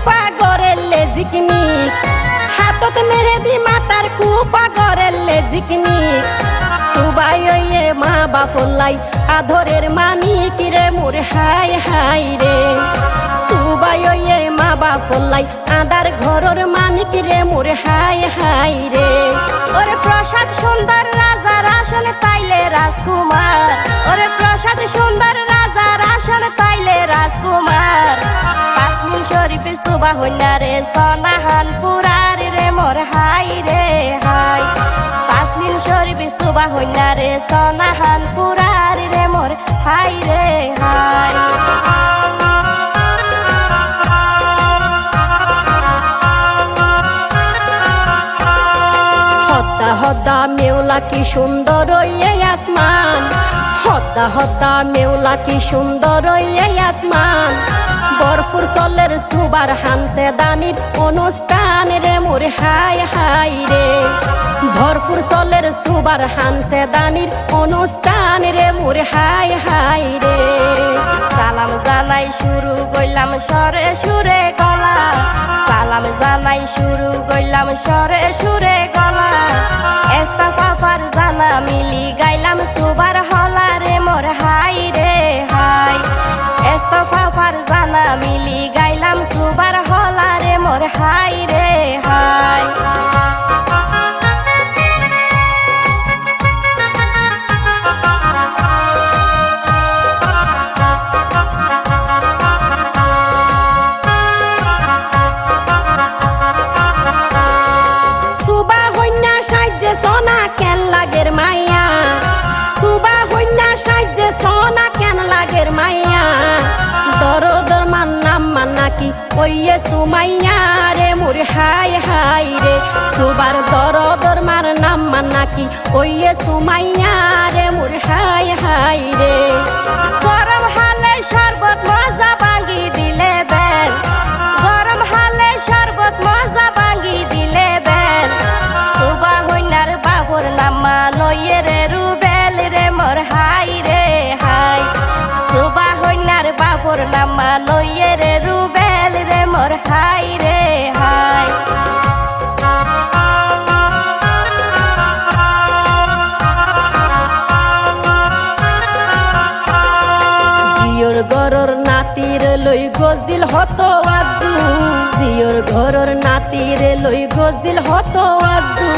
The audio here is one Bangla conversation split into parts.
কুফা গরের লেজিকনিক হাতত মেহেদি মাতার কুফা গরের লেজিকনিক সুবাই ওয়ে মা বাফলাই আধরের মানি কিরে মোর হাই হাই রে। সুবাই ওয়ে মা বাফলাই আদার ঘরর মানি কিরে মোর হাই হাই রে। ওরে প্রসাদ সুন্দর রাজার আসনে তাইলে রাজকুমার। ওরে প্রসাদ সুন্দর রাজার আসনে তাইলে রাজকুমার। কাশ্মীর সুবা হইনা রে সনাহান পুরারি রে মোর হাই রে হাই কাশ্মীর শরীফ সুবা হইনারে সনাহান কি সুন্দর আসমান। হদ্দা হদ্দা মেওলা কি সুন্দর আসমান। বরফুর সলের সুবার হামসে দানির অনুষ্ঠান রে মোর, হাই হাই রে। ভরপুর সলের সুবার হামসে দানির অনুষ্ঠান রে মোর, হাই হাই রে। সালাম জানাই শুরু গইলাম সরে সুরে গলা। সালাম জানাই শুরু গইলাম সরে সুরে গলা। মিলি গাইলাম সুবার হলা রে মোর হাই রে হাই। এস্তফা ফার জানা মিলি গাইলাম সুবার কি? ওইয়ে সুমাইয়া রে মোর হাই হাই রে। সুবার দরদর মার নাম কি? ওইয়ে সুমাইয়া রে মোর হাই হাই রে। গরম হালে শরবত মজা ভাঙ্গি দিলে বেল। গরম হালে শরবত মজা ভাঙ্গি দিলে বেল। সুবা হইনার বাবুর নামা নইয়ে রে, রুবেল রে, মোর হাই রে হাই সুবা হইনার বাবুর নামা হাই রে হাই। জিওর গরর গজিল হত আজু। জিওর ঘরর নাতির লই গজিল হত আজু।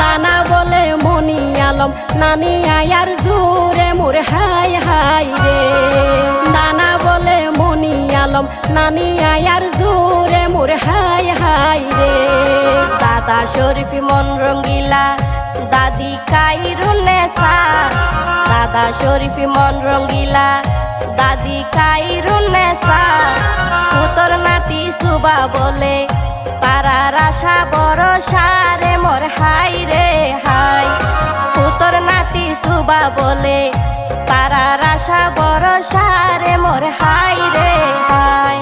নানা বলে মনি আলম, নানি আয়ার জুরে মোর হাই হাই রে। নানা বলে মনি আলম, নানি আয়ার মোর হাই হাই রে। দাদা শরীফ মন রঙ্গিলা, দাদি কাইরুনে সা দাদা শরীফ মন রঙ্গিলা, দাদি কাইরুনে সা পুতর নাতি সুবা বলে তারা রাশা বড় সারে মোর হাই রে হাই পুতর নাতি সুবা বলে তারা রাশা বড় সারে মোর হাই রে হাই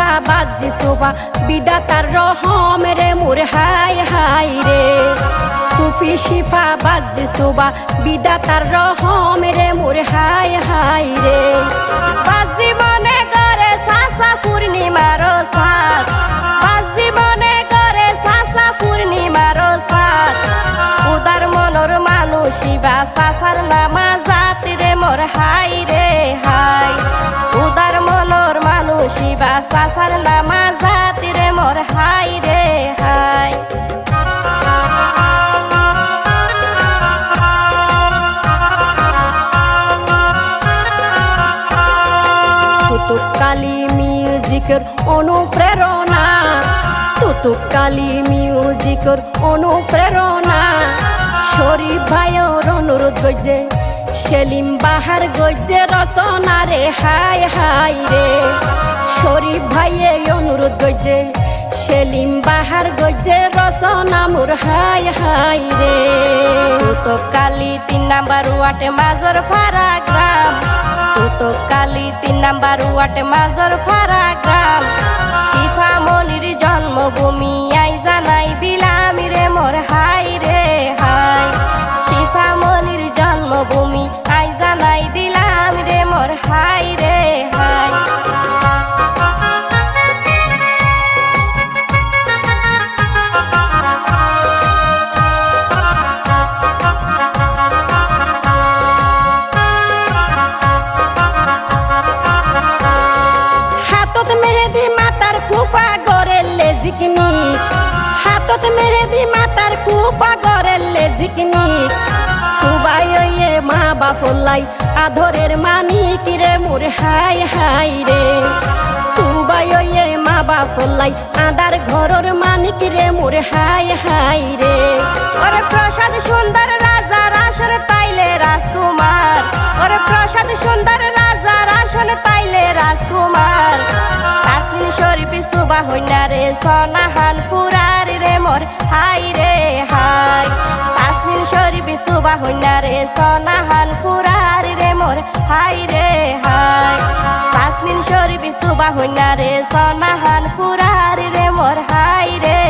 শিফা বাজি সোবা বিদাতার রহম রে মোর হাই হাই রে। কুফি শিফা, বাজি সোবা বিদাতার রহম রে মোর হাই হাই রে। বাজি মনে করে সাসা পূর্ণিমার সাত বাজি মনে করে সাসা পূর্ণিমার সাত উদার মনর মানুষই বা সাসার নামা জাতি রে মোর হাই রে হাই মানুষই বা সাসার নামা জাতি রে মোর হাই রে হাই তুতুকালি মিউজিকের অনুপ্রেরণা তুতুকালি মিউজিকের অনুপ্রেরণা শরীফ ভাইয়ের অনুরোধ গজে সেলিম বাহার গজে রচনা রে হাই হাই রে শরীফ ভাইয়ে অনুরোধ গইছে সেলিম বাহার গইছে রচনা মোর হাই হাই রে। তো কালি তিন নাম্বার ওয়াটে মাজর ফারা গ্রাম। তো কালি তিন নাম্বার ওয়াটে মাজর ফারা গ্রাম। শিফা মনির জন্মভূমি আই জানাই দিলাম। কুফা গড়েলে জিকনিক হাতত মেহেদি মাতার কুফা গড়েলে জিকনিক সুবাই ওয়ে মা বাফলাই আধরের মানিক রে মোর? হাই হাই রে। সুবাই ওয়ে মা বাফলাই আদার ঘরর মানিক রে মোর? হাই হাই রে। ওরে প্রসাদ সুন্দর রাজা রাসন তাইলে রাজকুমার। ওরে প্রসাদ সুন্দর রাজা হইনা রে সনাহান, ফুরার রে মোর, হাই রে হাই। কাশ্মীর শরীফ সুবা হইনা রে সনাহান, ফুরার রে মোর, হাই রে হাই। কাশ্মীর শরীফ সুবা হইনা রে সনাহান, ফুরার রে মোর, হাই রে